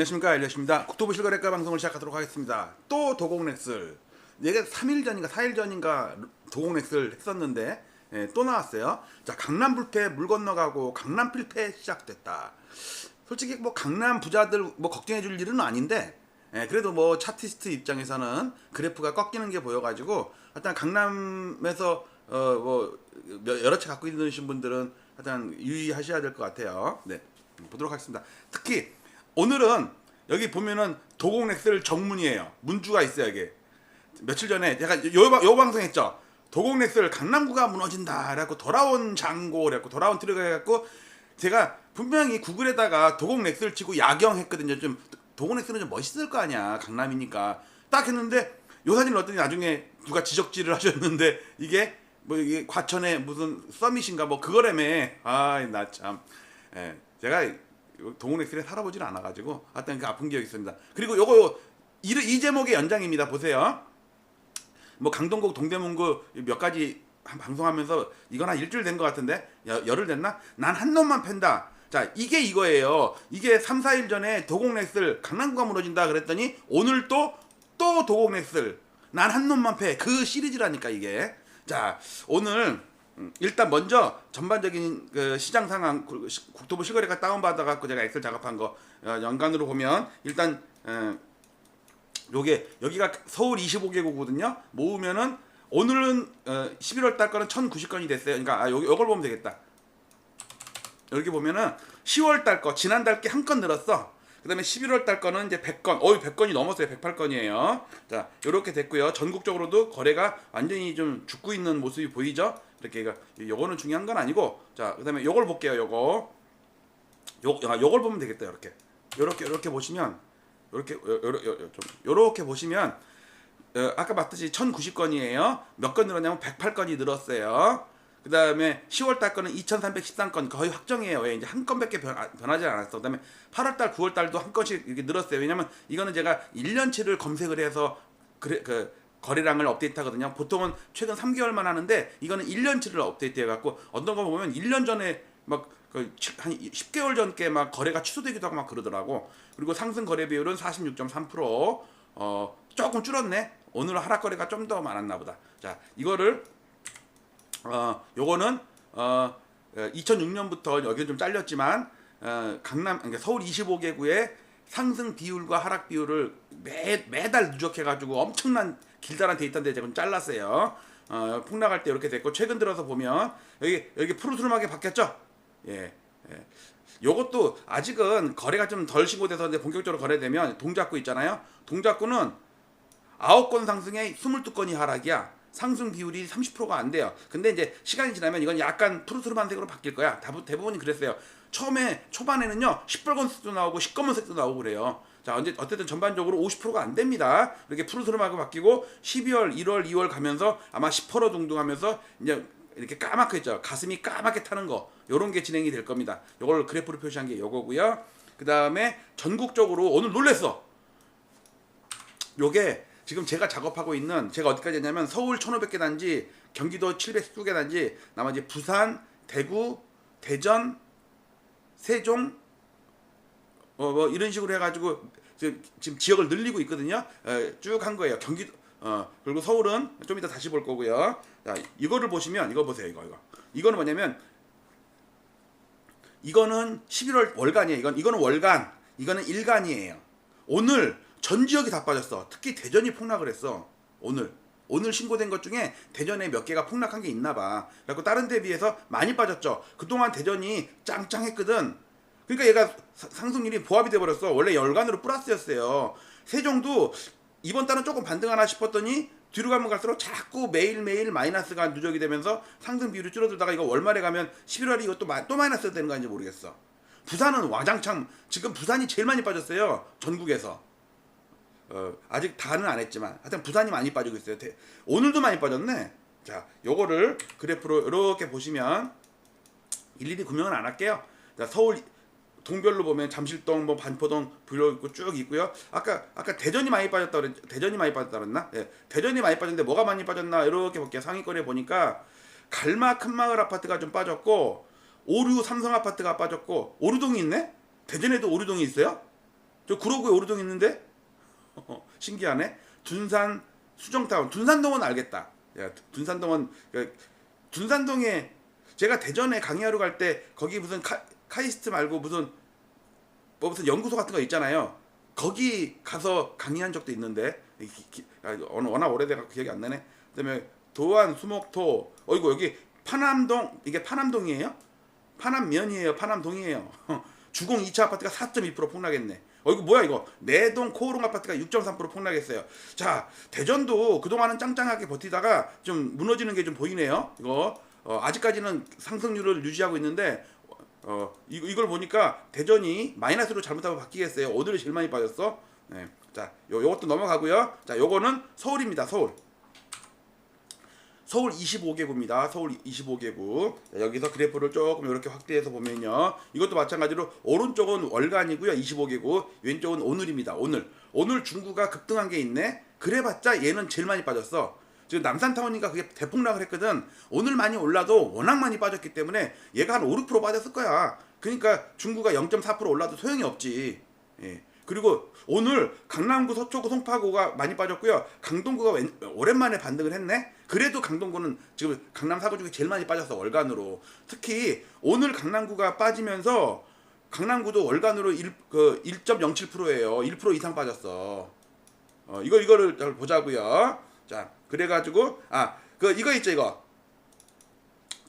안녕하십니까 엘리엇입니다. 국토부 실거래가 방송을 시작하도록 하겠습니다. 또 도공렉슬 얘가 3일 전인가 4일 전인가 도공렉슬 했었는데 예, 또 나왔어요. 자 강남 불패 물 건너가고 강남 필패 시작됐다. 솔직히 뭐 강남 부자들 뭐 걱정해 줄 일은 아닌데 예, 그래도 뭐 차티스트 입장에서는 그래프가 꺾이는 게 보여가지고 하여튼 강남에서 어 뭐 여러 채 갖고 있으신 분들은 하여튼 유의하셔야 될 것 같아요. 네 보도록 하겠습니다. 특히 오늘은 여기 보면은 도공렉슬 정문이에요. 문주가 있어요 이게. 며칠 전에 제가 요, 요 방송 했죠. 도공렉슬 강남구가 무너진다. 그래갖고 돌아온 장고 그래갖고 돌아온 트랙을 해갖고 제가 분명히 구글에다가 도공렉슬 치고 야경했거든요. 좀 도공렉슬은 좀 멋있을 거 아니야. 강남이니까. 딱 했는데 요 사진을 어더니 나중에 누가 지적질을 하셨는데 이게 뭐 이게 과천에 무슨 서밋인가 뭐 그거라며. 아나 참. 예. 제가 동훈엑셀에 살아보질 않아가지고 하여튼 그 아픈 기억이 있습니다. 그리고 요거 이, 이 제목의 연장입니다. 보세요. 뭐 강동구 동대문구 몇 가지 한- 방송하면서 한 일주일 된 것 같은데 여, 열흘 됐나? 난 한 놈만 팬다. 자 이게 이거예요. 이게 3, 4일 전에 도공렉슬 강남구가 무너진다 그랬더니 오늘 또 또 도공렉슬 난 한 놈만 패. 그 시리즈라니까 이게. 자 오늘 음, 일단 먼저 전반적인 그 시장 상황 그 시- 국토부 실거래가 다운 받아 갖고 제가 엑셀 작업한 거 어, 연간으로 보면 일단 어, 요게 여기가 서울 25개국이거든요. 모으면은 오늘은 어, 11월 달 거는 1,090건이 됐어요. 그러니까 아, 요 요걸 보면 되겠다. 여기 보면은 10월 달 거 지난달 게 한 건 늘었어. 그다음에 11월 달 거는 이제 100건. 어이 100건이 넘었어요. 108건이에요. 자, 요렇게 됐고요. 전국적으로도 거래가 완전히 좀 죽고 있는 모습이 보이죠? 이렇게 가 요거는 중요한 건 아니고 자, 그다음에 요걸 볼게요. 요거. 요 아, 요걸 보면 되겠다. 이렇게. 요렇게 요렇게 보시면 요렇게 요, 요, 요, 요, 좀 요렇게 보시면 어, 아까 봤듯이 1090건이에요. 몇 건 늘었냐면 108건이 늘었어요. 그 다음에 10월 달 거는 2313건 거의 확정이에요. 왜 이제 한 건밖에 변, 아, 변하지 않았어. 그 다음에 8월 달, 9월 달도 한 건씩 이렇게 늘었어요. 왜냐면 이거는 제가 1년치를 검색을 해서 그래, 그 거래량을 업데이트 하거든요. 보통은 최근 3개월만 하는데 이거는 1년치를 업데이트 해갖고 어떤 거 보면 1년 전에 막 한 10개월 전께 막 거래가 취소되기도 하고 막 그러더라고. 그리고 상승 거래 비율은 46.3%. 어, 조금 줄었네. 오늘 하락 거래가 좀 더 많았나 보다. 자, 이거를 어, 요거는 어, 2006년부터 여기 좀 잘렸지만 어, 강남 그러니까 서울 25개구의 상승 비율과 하락 비율을 매 매달 누적해가지고 엄청난 길다란 데이터인데 제가 좀 잘랐어요. 어, 폭락할 때 이렇게 됐고 최근 들어서 보면 여기 여기 푸르스름하게 바뀌었죠. 예. 예. 요것도 아직은 거래가 좀 덜 신고돼서 이제 본격적으로 거래되면 동작구 있잖아요. 동작구는 9건 상승에 22건이 하락이야. 상승 비율이 30%가 안 돼요. 근데 이제 시간이 지나면 이건 약간 푸르스름한 색으로 바뀔 거야. 대부- 대부분이 그랬어요. 처음에 초반에는요 10벌건 색도 나오고 10검은 색도 나오고 그래요. 자 언제 어쨌든 전반적으로 50%가 안 됩니다. 이렇게 푸르스름하게 바뀌고 12월, 1월, 2월 가면서 아마 10% 동동하면서 이제 이렇게 까맣게 있죠. 가슴이 까맣게 타는 거 요런 게 진행이 될 겁니다. 요걸 그래프로 표시한 게 요거고요. 그 다음에 전국적으로 오늘 놀랬어. 요게 지금 제가 작업하고 있는 제가 어디까지 했냐면 서울 1500개 단지, 경기도 719개 단지, 나머지 부산, 대구, 대전, 세종 어 뭐 이런 식으로 해가지고 지금, 지역을 늘리고 있거든요. 쭉 한 거예요. 경기도 어 그리고 서울은 좀 이따 다시 볼 거고요. 자 이거를 보시면 이거 보세요. 이거 이거 이거는 뭐냐면 이거는 11월 월간이에요. 이건 이거는 월간, 이거는 일간이에요. 오늘 전 지역이 다 빠졌어. 특히 대전이 폭락을 했어. 오늘 오늘 신고된 것 중에 대전에 몇 개가 폭락한 게 있나 봐. 그래고 다른 데 비해서 많이 빠졌죠. 그동안 대전이 짱짱했거든. 그러니까 얘가 사- 상승률이 보합이 돼 버렸어. 원래 열간으로 플러스였어요. 세종도 이번 달은 조금 반등하나 싶었더니 뒤로 가면 갈수록 자꾸 매일매일 마이너스가 누적이 되면서 상승 비율이 줄어들다가 이거 월말에 가면 11월에 이것도 마, 또 마이너스 되는 거 아닌지 모르겠어. 부산은 와장창 지금 부산이 제일 많이 빠졌어요. 전국에서. 어, 아직 다는 안 했지만 하여튼 부산이 많이 빠지고 있어요. 대- 오늘도 많이 빠졌네. 자, 요거를 그래프로 이렇게 보시면 일일이 구명은 안 할게요. 자, 서울 동별로 보면 잠실동, 뭐 반포동, 불려 있고 쭉 있고요. 아까 아까 대전이 많이 빠졌다 그랬 대전이 많이 빠졌다 그랬나? 예. 대전이 많이 빠졌는데 뭐가 많이 빠졌나 이렇게 볼게요. 상위권에 보니까 갈마 큰마을 아파트가 좀 빠졌고 오류 삼성 아파트가 빠졌고 오류동이 있네? 대전에도 오류동이 있어요? 저 구로구에 오르동 있는데 신기하네. 둔산 수정타운. 둔산동은 알겠다. 야, 둔산동은 그, 둔산동에 제가 대전에 강의하러 갈 때 거기 무슨 카, 카이스트 말고 무슨 뭐 무슨 연구소 같은 거 있잖아요. 거기 가서 강의한 적도 있는데 아, 워낙 오래돼서 기억이 안 나네. 그다음에 도안 수목토. 어이구 여기 파남동 이게 파남동이에요? 파남면이에요. 파남동이에요. 주공 2차 아파트가 4.2% 폭락했네. 어이구 뭐야 이거 내동 코오롱 아파트가 6.3% 폭락했어요. 자 대전도 그동안은 짱짱하게 버티다가 좀 무너지는 게 좀 보이네요. 이거 어, 아직까지는 상승률을 유지하고 있는데 어 이, 이걸 보니까 대전이 마이너스로 잘못하면 바뀌겠어요. 오늘이 제일 많이 빠졌어. 네. 자, 요 요것도 넘어가고요. 자, 요거는 서울입니다. 서울. 서울 25개구입니다. 서울 25개구. 여기서 그래프를 조금 이렇게 확대해서 보면요. 이것도 마찬가지로 오른쪽은 월간이고요. 25개구. 왼쪽은 오늘입니다. 오늘. 오늘 중구가 급등한 게 있네. 그래봤자 얘는 제일 많이 빠졌어. 지금 남산타운인가 그게 대폭락을 했거든. 오늘 많이 올라도 워낙 많이 빠졌기 때문에 얘가 한 5, 6% 빠졌을 거야. 그러니까 중구가 0.4% 올라도 소용이 없지. 예. 그리고 오늘 강남구 서초구 송파구가 많이 빠졌고요. 강동구가 웬- 오랜만에 반등을 했네. 그래도 강동구는 지금 강남 사구 중에 제일 많이 빠졌어 월간으로. 특히 오늘 강남구가 빠지면서 강남구도 월간으로 1, 그 1.07%예요. 1% 이상 빠졌어. 어, 이거 이거를 잘 보자고요. 자, 그래가지고 아 그 이거 있죠 이거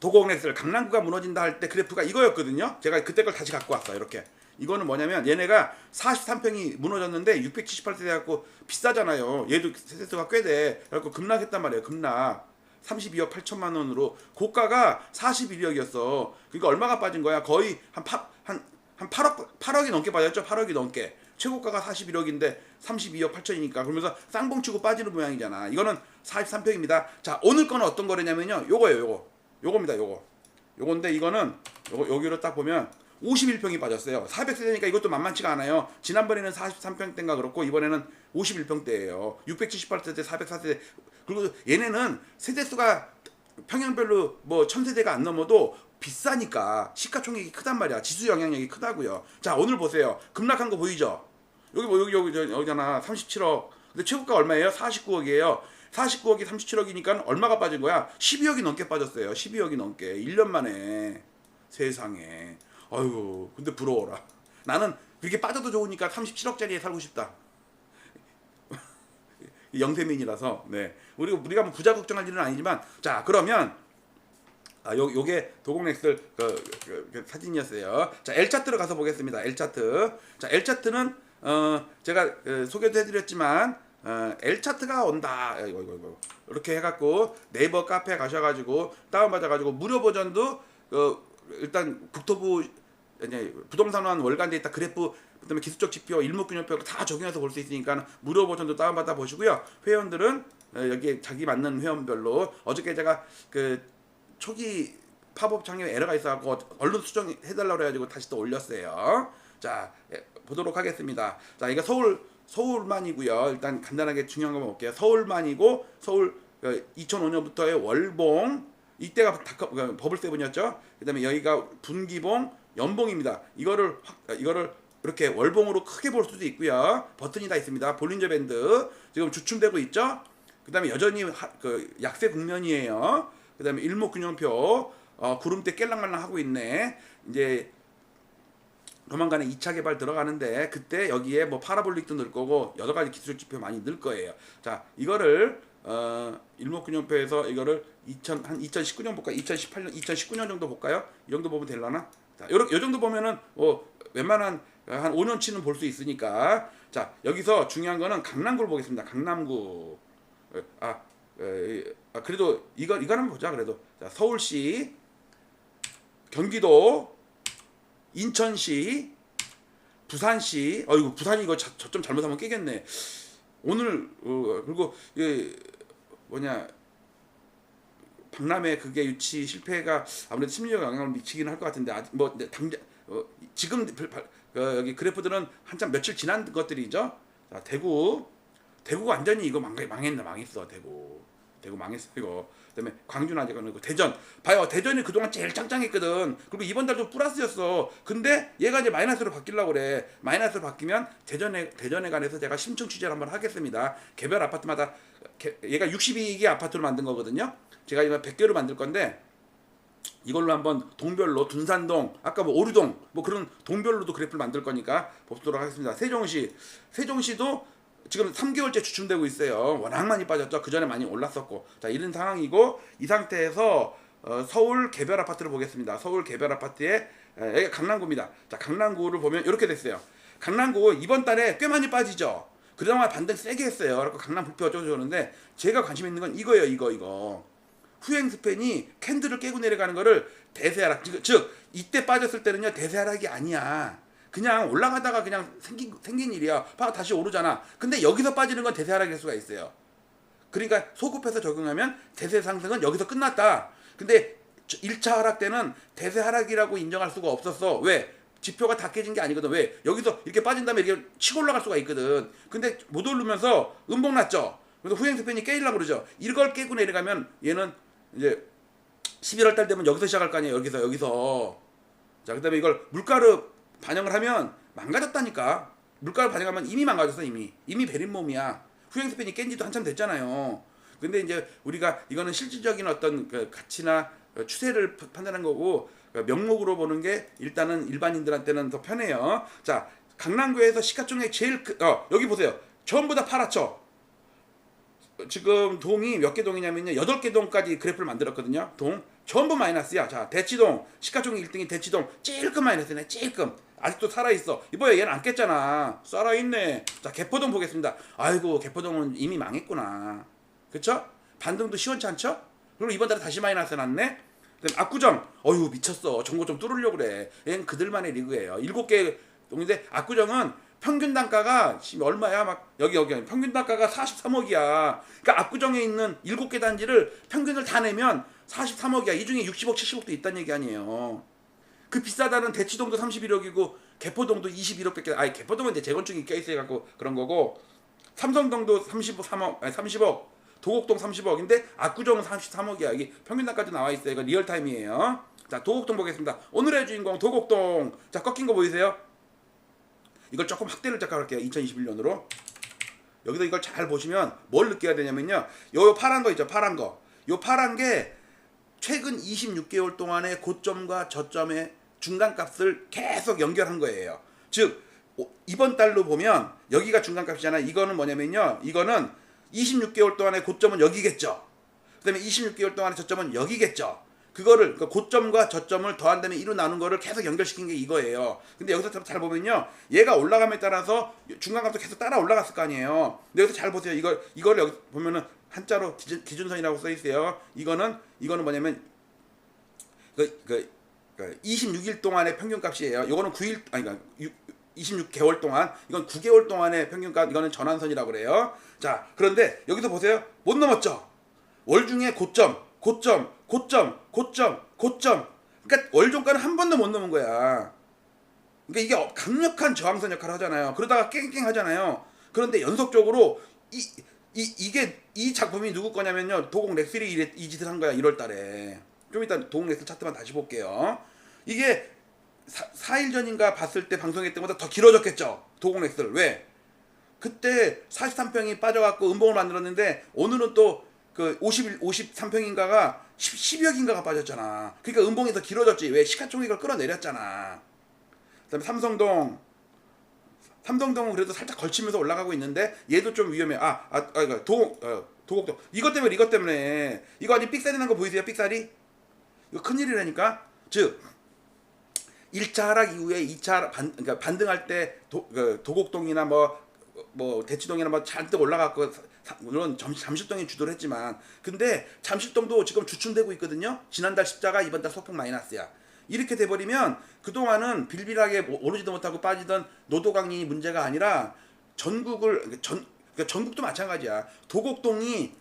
도공엑셀 강남구가 무너진다 할 때 그래프가 이거였거든요. 제가 그때 걸 다시 갖고 왔어 이렇게. 이거는 뭐냐면 얘네가 43평이 무너졌는데 678세대 갖고 비싸잖아요. 얘도 세대수가 꽤 돼. 그래갖고 급락했단 말이에요. 급락. 32억 8천만 원으로 고가가 41억이었어. 그러니까 얼마가 빠진 거야? 거의 한 파, 한, 한 8억 8억이 넘게 빠졌죠. 8억이 넘게. 최고가가 41억인데 32억 8천이니까 그러면서 쌍봉 치고 빠지는 모양이잖아. 이거는 43평입니다. 자, 오늘 거는 어떤 거냐면요. 요거예요, 요거. 요겁니다, 요거. 요건데 이거는 요거 여기로 딱 보면 51평이 빠졌어요. 400세대니까 이것도 만만치가 않아요. 지난번에는 43평대인가 그렇고 이번에는 51평대예요. 678세대, 404세대. 그리고 얘네는 세대수가 평형별로 뭐 1000세대가 안 넘어도 비싸니까 시가총액이 크단 말이야. 지수 영향력이 크다고요. 자, 오늘 보세요. 급락한 거 보이죠? 여기 뭐 여기 여기 저, 여기잖아. 37억. 근데 최고가 얼마예요? 49억이에요. 49억이 37억이니까 얼마가 빠진 거야? 12억이 넘게 빠졌어요. 12억이 넘게. 1년 만에. 세상에. 아유, 근데 부러워라. 나는 그렇게 빠져도 좋으니까 37억짜리에 살고 싶다. 영세민이라서 네 우리가 우리가 뭐 부자 걱정할 일은 아니지만 자 그러면 아, 요, 요게 도공렉슬 그, 그, 그 사진이었어요. 자, L 차트로 가서 보겠습니다. L 차트. 자, L 차트는 어, 제가 그, 소개도 해드렸지만 어, L 차트가 온다. 이거 이거 이거 이렇게 해갖고 네이버 카페 가셔가지고 다운받아가지고 무료 버전도 어, 일단 국토부 이제 부동산원 월간 데이터 그래프 그다음에 기술적 지표, 일목균형표 다 적용해서 볼 수 있으니까 무료 버전도 다운받아 보시고요. 회원들은 어, 여기에 자기 맞는 회원별로 어저께 제가 그 초기 팝업 창에 에러가 있어갖고 얼른 수정해달라고 그래가지고 다시 또 올렸어요. 자 예, 보도록 하겠습니다. 자 이거 서울 서울만이고요. 일단 간단하게 중요한 것만 볼게요. 서울만이고 서울 2005년부터의 월봉 이때가 그 버블 세븐이었죠. 그다음에 여기가 분기봉 연봉입니다. 이거를 확 이거를 이렇게 월봉으로 크게 볼 수도 있고요. 버튼이 다 있습니다. 볼린저 밴드 지금 주춤되고 있죠. 그다음에 여전히 하, 그 약세 국면이에요. 그다음에 일목균형표 어, 구름대 깰랑말랑 하고 있네. 이제 조만간에 2차 개발 들어가는데 그때 여기에 뭐 파라볼릭도 넣을 거고 여러 가지 기술 지표 많이 넣을 거예요. 자, 이거를 어, 일목균형표에서 이거를 2000, 한 2019년 볼까요? 2018년, 2019년 정도 볼까요? 이 정도 보면 되려나? 자, 요, 요 정도 보면은 뭐 웬만한 한 5년치는 볼 수 있으니까 자, 여기서 중요한 거는 강남구를 보겠습니다. 강남구. 어, 아, 에, 아 그래도 이거 이거 한번 보자 그래도 자, 서울시 경기도 인천시 부산시 어이구 부산이 이거 저점 잘못하면 깨겠네. 오늘 어, 그리고 이 뭐냐 박람회 그게 유치 실패가 아무래도 심리적 영향을 미치기는 할것 같은데 아직 뭐 네, 당장 어, 지금 어, 여기 그래프들은 한참 며칠 지난 것들이죠? 자 대구. 대구가 완전히 이거 망, 망했나 망했어 대구 대구 망했어 이거. 그다음에 광주는 아직 안 오고 대전. 봐요. 대전이 그동안 제일 짱짱했거든. 그리고 이번 달도 플러스였어. 근데 얘가 이제 마이너스로 바뀌려고 그래. 마이너스로 바뀌면 대전에 대전에 관해서 제가 심층 취재를 한번 하겠습니다. 개별 아파트마다 개- 얘가 62개 아파트로 만든 거거든요. 제가 이거 100개로 만들 건데 이걸로 한번 동별로 둔산동 아까 뭐 오류동 뭐 그런 동별로도 그래프를 만들 거니까 보도록 하겠습니다. 세종시. 세종시도 지금 3개월째 주춤되고 있어요. 워낙 많이 빠졌죠. 그 전에 많이 올랐었고. 자 이런 상황이고 이 상태에서 어, 서울 개별 아파트를 보겠습니다. 서울 개별 아파트에 에, 강남구입니다. 자 강남구를 보면 이렇게 됐어요. 강남구 이번 달에 꽤 많이 빠지죠. 그동안 반등 세게 했어요. 그래서 강남 부표 어쩌고 저러는데 제가 관심 있는 건 이거예요 이거 이거. 후행 스팬이 캔들을 깨고 내려가는 거를 대세 하락 즉, 즉 이때 빠졌을 때는요 대세 하락이 아니야 그냥 올라가다가 그냥 생긴 생긴 일이야. 봐 다시 오르잖아. 근데 여기서 빠지는 건 대세 하락일 수가 있어요. 그러니까 소급해서 적용하면 대세 상승은 여기서 끝났다. 근데 1차 하락 때는 대세 하락이라고 인정할 수가 없었어. 왜? 지표가 다 깨진 게 아니거든. 왜? 여기서 이렇게 빠진 다음에 이렇게 치고 올라갈 수가 있거든. 근데 못 오르면서 음봉 났죠. 그래서 후행 스팬이 깨지려고 그러죠. 이걸 깨고 내려가면 얘는 이제 11월 달 되면 여기서 시작할 거 아니에요. 여기서 여기서. 자, 그다음에 이걸 물가로 반영을 하면 망가졌다니까. 물가로 반영하면 이미 망가졌어, 이미. 이미 베린 몸이야. 후행 스팬이 깬 지도 한참 됐잖아요. 근데 이제 우리가 이거는 실질적인 어떤 그 가치나 그 추세를 파- 판단한 거고 그 명목으로 보는 게 일단은 일반인들한테는 더 편해요. 자, 강남구에서 시가총액 제일 크, 어, 여기 보세요. 전부 다 팔았죠. 지금 동이 몇 개 동이냐면요. 여덟 개 동까지 그래프를 만들었거든요. 동 전부 마이너스야. 자, 대치동 시가총액 1등이 대치동 찔끔 마이너스네. 찔끔. 아직도 살아 있어. 이봐요. 얘는 안 깼잖아. 살아 있네. 자, 개포동 보겠습니다. 아이고, 개포동은 이미 망했구나. 그쵸? 반등도 시원치 않죠? 그리고 이번 달에 다시 마이너스 났네. 그다음에 압구정. 어휴, 미쳤어. 정보 좀 뚫으려고 그래. 얘는 그들만의 리그예요. 일곱 개 동인데 압구정은 평균 단가가 지금 얼마야? 막 여기 여기 평균 단가가 43억이야. 그러니까 압구정에 있는 일곱 개 단지를 평균을 다 내면 43억이야. 이 중에 60억, 70억도 있다는 얘기 아니에요. 그 비싸다는 대치동도 31억이고 개포동도 21억밖에 아니 개포동은 이제 재건축이 껴있어 갖고 그런 거고 삼성동도 33억 아니 30억 도곡동 30억인데 압구정은 33억이야. 이게 평균 단가도 나와 있어요. 이거 리얼타임이에요. 자 도곡동 보겠습니다. 오늘의 주인공 도곡동. 자 꺾인 거 보이세요? 이걸 조금 확대를 작가할게요. 2021년으로. 여기서 이걸 잘 보시면 뭘 느껴야 되냐면요. 요 파란 거 있죠? 파란 거요 파란 게 최근 26개월 동안의 고점과 저점의 중간값을 계속 연결한 거예요. 즉 오- 이번 달로 보면 여기가 중간값이잖아. 이거는 뭐냐면요. 이거는 26개월 동안의 고점은 여기겠죠. 그다음에 26개월 동안의 저점은 여기겠죠. 그거를 그 고점과 저점을 더한 다음에 이로 나눈 거를 계속 연결시킨 게 이거예요. 근데 여기서 잘- 잘 보면요. 얘가 올라감에 따라서 중간값도 계속 따라 올라갔을 거 아니에요. 근데 여기서 잘 보세요. 이거 이걸 여기 보면은 한자로 기준, 기준 선이라고 써 있어요. 이거는 이거는 뭐냐면 그, 그, 그 26일 동안의 평균값이에요. 이거는 9일 아니 그러니까 26개월 동안 이건 9개월 동안의 평균값 이거는 전환선이라고 그래요. 자, 그런데 여기서 보세요. 못 넘었죠. 월 중에 고점, 고점, 고점, 고점, 고점. 그러니까 월 종가는 한 번도 못 넘은 거야. 그러니까 이게 강력한 저항선 역할을 하잖아요. 그러다가 깽깽 하잖아요. 그런데 연속적으로 이, 이, 이게 이 작품이 누구 거냐면요. 도공 렉슬이 이, 이 짓을 한 거야. 1월 달에. 좀 이따 도공 렉슬 차트만 다시 볼게요. 이게 사, 4일 전인가 봤을 때 방송했던 것보다 더 길어졌겠죠. 도공 렉슬. 왜? 그때 43평이 빠져갖고 음봉을 만들었는데 오늘은 또 그 51, 53평인가가 10, 10여인가가 빠졌잖아. 그러니까 음봉이 더 길어졌지. 왜? 시가총액을 끌어내렸잖아. 그다음에 삼성동 삼성동은 그래도 살짝 걸치면서 올라가고 있는데 얘도 좀 위험해. 아, 아, 아 이거 도 어, 도곡동. 이것 때문에 이것 때문에 이거 아니 삑사리 난거 보이세요? 삑사리? 이거 큰일이라니까. 즉 1차 하락 이후에 2차 반 그러니까 반등할 때 도, 그 도곡동이나 뭐 뭐 대치동이나 뭐 잔뜩 올라갔고 사- 물론 잠, 잠실동이 주도를 했지만 근데 잠실동도 지금 주춤되고 있거든요. 지난달 십자가 이번 달 소폭 마이너스야. 이렇게 돼버리면 그동안은 빌빌하게 뭐 오르지도 못하고 빠지던 노도강이 문제가 아니라 전국을 전 그러니까 전국도 마찬가지야. 도곡동이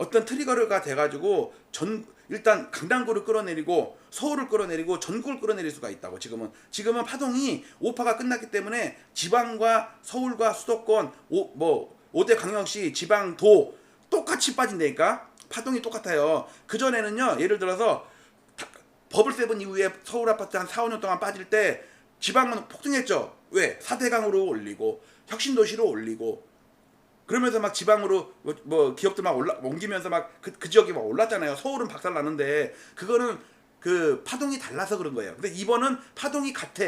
어떤 트리거가 돼가지고 전 일단 강남구를 끌어내리고 서울을 끌어내리고 전국을 끌어내릴 수가 있다고 지금은 지금은 파동이 오파가 끝났기 때문에 지방과 서울과 수도권 오, 뭐 5대 광역시 지방도 똑같이 빠진다니까 파동이 똑같아요. 그 전에는요, 예를 들어서 다- 버블 세븐 이후에 서울 아파트 한 4, 5년 동안 빠질 때 지방은 폭등했죠. 왜? 4대강으로 올리고 혁신도시로 올리고 그러면서 막 지방으로 뭐, 뭐 기업들 막 올라 옮기면서 막그 그 지역이 막 올랐잖아요. 서울은 박살 나는데 그거는 그 파동이 달라서 그런 거예요. 근데 이번은 파동이 같아.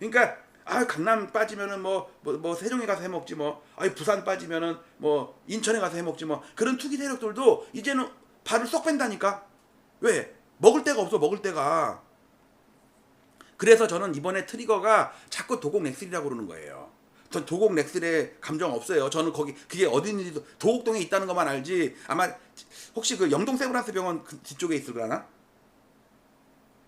그러니까 아 강남 빠지면은 뭐뭐뭐 세종에 가서 해 먹지 뭐. 아이 부산 빠지면은 뭐 인천에 가서 해 먹지 뭐. 그런 투기 세력들도 이제는 발을 쏙 뺀다니까. 왜? 먹을 데가 없어. 먹을 데가. 그래서 저는 이번에 트리거가 자꾸 도곡 넥슬이라고 그러는 거예요. 전 도곡 넥슬에 감정 없어요. 저는 거기 그게 어디 있는지도 도곡동에 있다는 것만 알지. 아마 혹시 그 영동 세브란스 병원 그 뒤쪽에 있을라나?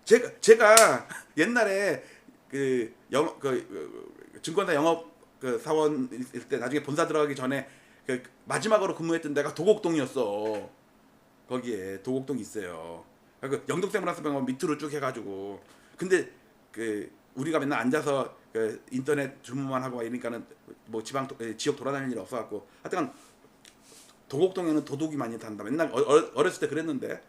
제가 제가 옛날에 그 영업 그 증권사 영업 그 사원일 때 나중에 본사 들어가기 전에 그 마지막으로 근무했던 데가 도곡동이었어. 거기에 도곡동 있어요. 그 영동 세브란스 병원 밑으로 쭉 해가지고 근데 그 우리가 맨날 앉아서 그 인터넷 주문만 하고 막 이러니까는 뭐 지방 도- 에, 지역 돌아다닐 일 없어갖고 하여튼 도곡동에는 도둑이 많이 단다. 맨날 어, 어, 어렸을 때 그랬는데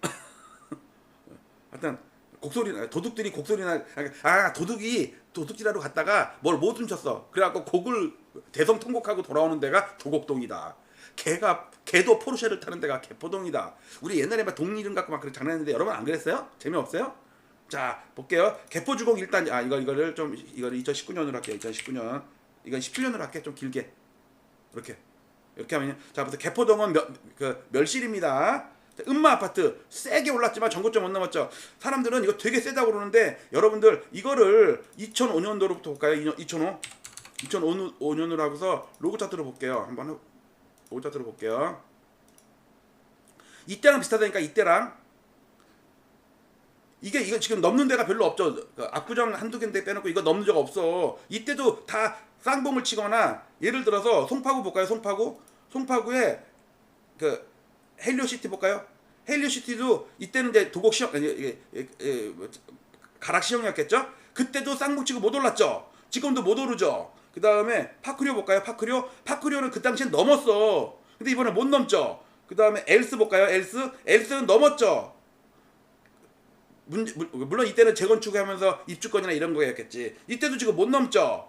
하여튼 곡소리 도둑들이 곡소리나 아 도둑이 도둑질하러 갔다가 뭘 못 훔쳤어. 그래갖고 곡을 대성 통곡하고 돌아오는 데가 도곡동이다. 개가 개도 포르쉐를 타는 데가 개포동이다. 우리 옛날에 막 동 이름 갖고 막 그렇게 장난했는데 여러분 안 그랬어요? 재미없어요? 자 볼게요. 개포주공 일단 아 이거 이거를 좀 이거를 2019년으로 할게요. 2019년 이건 17년으로 할게 좀 길게 이렇게 이렇게 하면 자 부터 개포동은 멸, 그 멸실입니다. 자, 음마 아파트 세게 올랐지만 전고점 못 넘었죠. 사람들은 이거 되게 세다고 그러는데 여러분들 이거를 2005년도로부터 볼까요? 2005 2005년으로 하고서 로그 차트로 볼게요. 한번 해- 로그 차트로 볼게요. 이때랑 비슷하다니까 이때랑 이게 이거 지금 넘는 데가 별로 없죠. 그 압구정 한두 군데 빼놓고 이거 넘는 데가 없어. 이때도 다 쌍봉을 치거나 예를 들어서 송파구 볼까요? 송파구 송파구에 그 헬리오시티 볼까요? 헬리오시티도 이때는 이제 도곡 시험 아니, 이게, 이게, 이게 뭐, 가락 시험이었겠죠? 그때도 쌍봉 치고 못 올랐죠. 지금도 못 오르죠. 그 다음에 파크리오 볼까요? 파크리오 파크리오는 그 당시엔 넘었어. 근데 이번에 못 넘죠. 그 다음에 엘스 볼까요? 엘스 엘스는 넘었죠. 문제, 물- 물론 이때는 재건축하면서 입주권이나 이런 거였겠지. 이때도 지금 못 넘죠.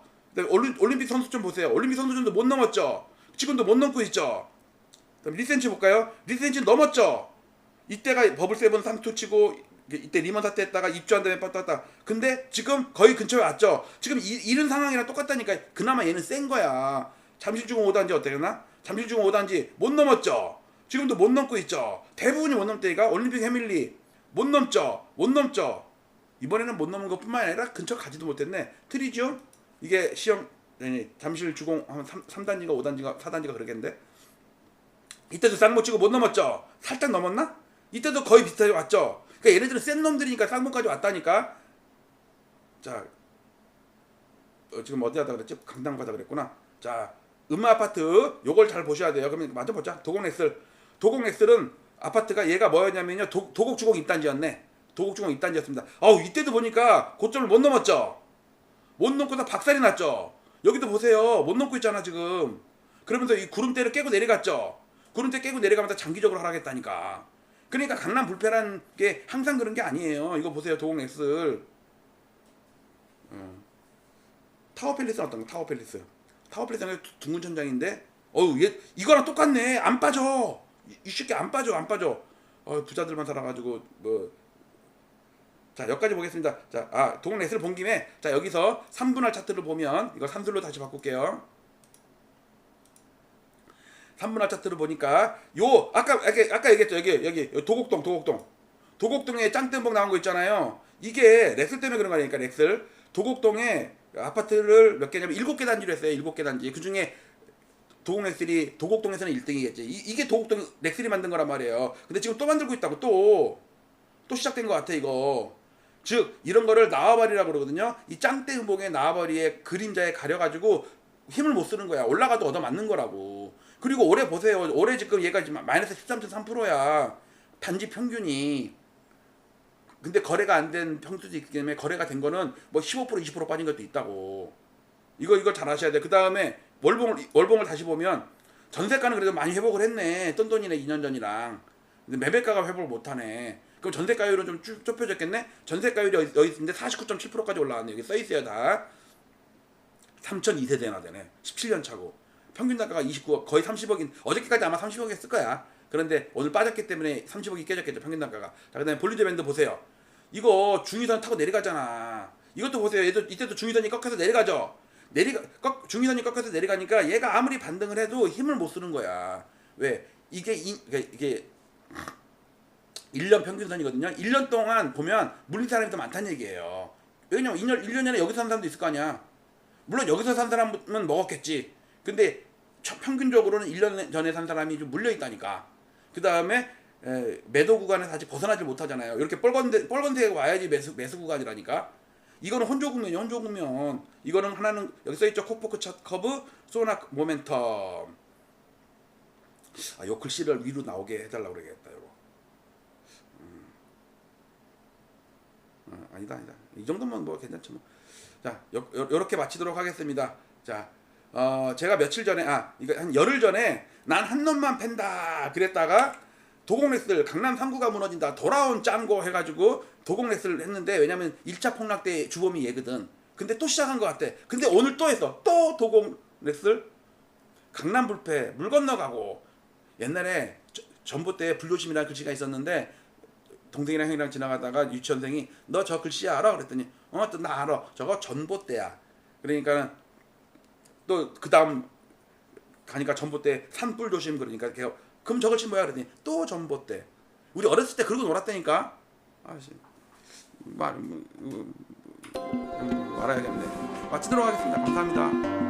올림픽 선수촌 보세요. 올림픽 선수촌도 못 넘었죠. 지금도 못 넘고 있죠. 그다음 리센치 볼까요? 리센치 넘었죠. 이때가 버블 세븐 상투 치고 이때 리먼 사태 했다가 입주한 다음에 빠졌다. 근데 지금 거의 근처에 왔죠. 지금 이, 이런 상황이랑 똑같다니까. 그나마 얘는 센 거야. 잠실중공 5단지 어때나? 잠실중공 5단지 못 넘었죠. 지금도 못 넘고 있죠. 대부분이 못 넘다니까. 올림픽 해밀리 못 넘죠. 못 넘죠. 이번에는 못 넘은 것뿐만 아니라 근처 가지도 못했네. 트리지움 이게 시험 아니, 잠실 주공 한 3, 단지가 5단지가 4단지가 그러겠는데. 이때도 쌍못 치고 못 넘었죠. 살짝 넘었나? 이때도 거의 비슷하게 왔죠. 그러니까 얘네들은 센 놈들이니까 쌍목까지 왔다니까. 자, 어, 지금 어디 하다 그랬지? 강남 가다 그랬구나. 자, 음마 아파트 요걸 잘 보셔야 돼요. 그러면 먼저 보자. 도곡넥슬. 도곡넥슬은 아파트가 얘가 뭐였냐면요. 도, 도곡주공 입단지였네. 도곡주공 입단지였습니다. 아우 이때도 보니까 고점을 못 넘었죠. 못 넘고서 박살이 났죠. 여기도 보세요. 못 넘고 있잖아 지금. 그러면서 이 구름대를 깨고 내려갔죠. 구름대 깨고 내려가면서 장기적으로 하락했다니까. 그러니까 강남 불패란 게 항상 그런 게 아니에요. 이거 보세요. 도곡넥슬. 어. 타워 팰리스는 어떤가? 타워 팰리스. 타워 팰리스는 두- 둥근 천장인데 어우 얘 이거랑 똑같네. 안 빠져. 새끼 안 빠져. 안 빠져. 어 부자들만 살아가지고 뭐 자, 여기까지 보겠습니다. 자, 아, 동네스를 본 김에 자, 여기서 3분할 차트를 보면 이거 3들로 다시 바꿀게요. 3분할 차트를 보니까 요 아까 아까, 얘기했죠. 여기 여기 도곡동 도곡동. 도곡동에 짱뜬봉 나온 거 있잖아요. 이게 렉슬 때문에 그런 거 아니니까 렉슬. 도곡동에 아파트를 몇 개냐면 7개 단지로 했어요. 7개 단지. 그 중에 도곡 렉슬이 도곡동에서는 1등이겠지. 이, 이게 도곡동 렉슬이 만든 거란 말이에요. 근데 지금 또 만들고 있다고 또. 또 시작된 것 같아 이거. 즉 이런 거를 나와버리라고 그러거든요. 이 짱대 음봉의 나와버리의 그림자에 가려가지고 힘을 못 쓰는 거야. 올라가도 얻어 맞는 거라고. 그리고 올해 보세요. 올해 지금 얘가 지금 마이너스 13.3%야. 단지 평균이. 근데 거래가 안 된 평수도 있기 때문에 거래가 된 거는 뭐 15% 20% 빠진 것도 있다고. 이거 이거 잘 아셔야 돼. 그 다음에 월봉을 월봉을 다시 보면 전세가는 그래도 많이 회복을 했네. 똔똔이네 2년 전이랑. 근데 매매가가 회복을 못 하네. 그럼 전세가율은 좀 쭉 좁혀졌겠네. 전세가율이 여기, 있는데 49.7%까지 올라왔네. 여기 써 있어요 다. 3,002세대나 되네. 17년 차고. 평균 단가가 29억, 거의 30억인. 어저께까지 아마 30억 했을 거야. 그런데 오늘 빠졌기 때문에 30억이 깨졌겠죠 평균 단가가. 자 그 다음에 볼리드 밴드 보세요. 이거 중위선 타고 내려가잖아. 이것도 보세요. 얘도 이때도 중위선이 꺾여서 내려가죠. 내리가 꺾 중위선이 꺾여서 내려가니까 얘가 아무리 반등을 해도 힘을 못 쓰는 거야. 왜? 이게 이, 이게, 이게 1년 평균선이거든요. 1년 동안 보면 물린 사람이 더 많다는 얘기예요. 왜냐면 1년 1년 전에 여기서 산 사람도 있을 거 아니야. 물론 여기서 산 사람은 먹었겠지. 근데 저- 평균적으로는 1년 전에 산 사람이 좀 물려 있다니까. 그 다음에 매도 구간에서 아직 벗어나지 못하잖아요. 이렇게 뻘건데 뻘건데 와야지 매수 매수 구간이라니까. 이거는 혼조 국면이 혼조 국면. 이거는 하나는 여기 써 있죠. 콕포크 첫 커브, 소나 모멘텀. 아, 요 글씨를 위로 나오게 해달라고 그러겠다. 요거. 음. 어, 아니다, 아니다. 이 정도면 뭐 괜찮죠. 뭐. 자, 요, 요, 요렇게 마치도록 하겠습니다. 자, 어, 제가 며칠 전에, 아, 이거 한 열흘 전에 난 한 놈만 팬다 그랬다가 도공렉스를 강남 3구가 무너진다 돌아온 짱고 해가지고 도공렉스를 했는데 왜냐면 1차 폭락 때 주범이 얘거든. 근데 또 시작한 것 같아. 근데 오늘 또 했어. 또 도공렉스를 강남 불패 물 건너가고 옛날에 저- 전봇대에 불조심이라는 글씨가 있었는데 동생이랑 형이랑 지나가다가 유치원생이 너 저 글씨 알아? 그랬더니 어또나 알아. 저거 전봇대야. 그러니까 또 그 다음 가니까 전봇대 산불 조심 그러니까 걔가 그럼 저 글씨 뭐야? 그랬더니 또 전봇대. 우리 어렸을 때 그러고 놀았다니까. 아씨 말 음, 음, 음, 말아야겠네. 마치도록 하겠습니다. 감사합니다.